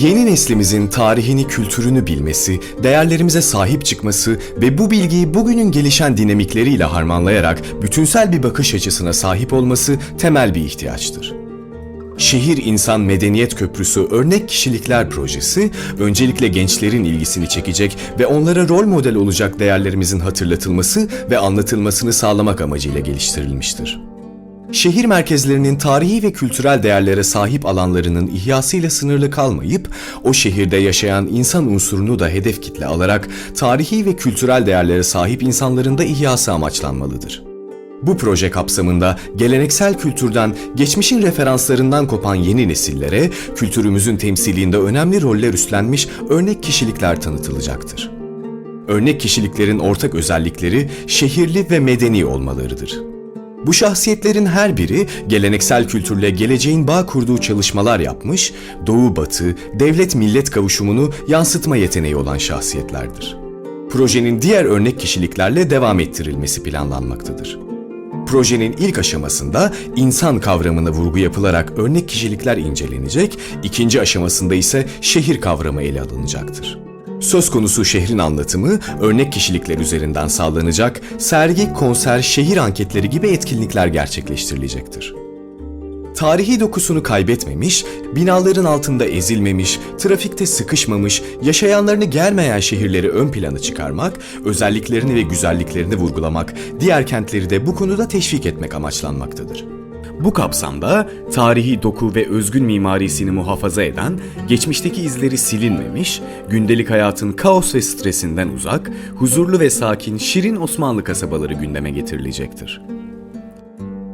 Yeni neslimizin tarihini, kültürünü bilmesi, değerlerimize sahip çıkması ve bu bilgiyi bugünün gelişen dinamikleriyle harmanlayarak bütünsel bir bakış açısına sahip olması temel bir ihtiyaçtır. Şehir İnsan Medeniyet Köprüsü Örnek Kişilikler Projesi, öncelikle gençlerin ilgisini çekecek ve onlara rol model olacak değerlerimizin hatırlatılması ve anlatılmasını sağlamak amacıyla geliştirilmiştir. Şehir merkezlerinin tarihi ve kültürel değerlere sahip alanlarının ihyasıyla sınırlı kalmayıp, o şehirde yaşayan insan unsurunu da hedef kitle alarak tarihi ve kültürel değerlere sahip insanların da ihyası amaçlanmalıdır. Bu proje kapsamında geleneksel kültürden, geçmişin referanslarından kopan yeni nesillere kültürümüzün temsilliğinde önemli roller üstlenmiş örnek kişilikler tanıtılacaktır. Örnek kişiliklerin ortak özellikleri şehirli ve medeni olmalarıdır. Bu şahsiyetlerin her biri geleneksel kültürle geleceğin bağ kurduğu çalışmalar yapmış, doğu-batı, devlet-millet kavuşumunu yansıtma yeteneği olan şahsiyetlerdir. Projenin diğer örnek kişiliklerle devam ettirilmesi planlanmaktadır. Projenin ilk aşamasında insan kavramına vurgu yapılarak örnek kişilikler incelenecek, ikinci aşamasında ise şehir kavramı ele alınacaktır. Söz konusu şehrin anlatımı örnek kişilikler üzerinden sağlanacak, sergi, konser, şehir anketleri gibi etkinlikler gerçekleştirilecektir. Tarihi dokusunu kaybetmemiş, binaların altında ezilmemiş, trafikte sıkışmamış, yaşayanlarını germeyen şehirleri ön plana çıkarmak, özelliklerini ve güzelliklerini vurgulamak, diğer kentleri de bu konuda teşvik etmek amaçlanmaktadır. Bu kapsamda tarihi doku ve özgün mimarisini muhafaza eden, geçmişteki izleri silinmemiş, gündelik hayatın kaos ve stresinden uzak, huzurlu ve sakin şirin Osmanlı kasabaları gündeme getirilecektir.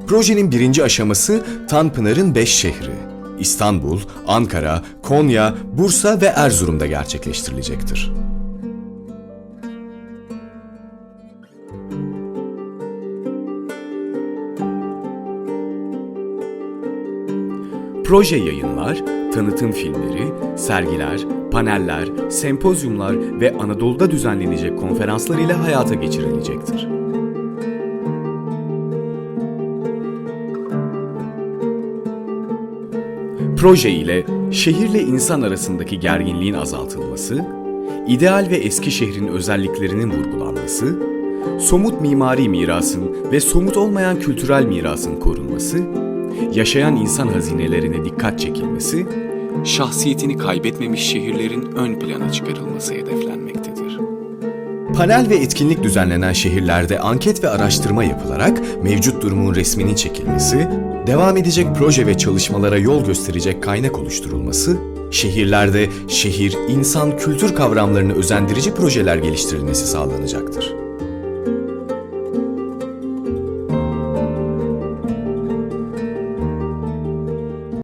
Projenin birinci aşaması Tanpınar'ın beş şehri. İstanbul, Ankara, Konya, Bursa ve Erzurum'da gerçekleştirilecektir. Proje yayınlar, tanıtım filmleri, sergiler, paneller, sempozyumlar ve Anadolu'da düzenlenecek konferanslar ile hayata geçirilecektir. Proje ile şehirle insan arasındaki gerginliğin azaltılması, ideal ve eski şehrin özelliklerinin vurgulanması, somut mimari mirasın ve somut olmayan kültürel mirasın korunması, yaşayan insan hazinelerine dikkat çekilmesi, şahsiyetini kaybetmemiş şehirlerin ön plana çıkarılması hedeflenmektedir. Panel ve etkinlik düzenlenen şehirlerde anket ve araştırma yapılarak mevcut durumun resminin çekilmesi, devam edecek proje ve çalışmalara yol gösterecek kaynak oluşturulması, şehirlerde şehir, insan, kültür kavramlarını özendirici projeler geliştirilmesi sağlanacaktır.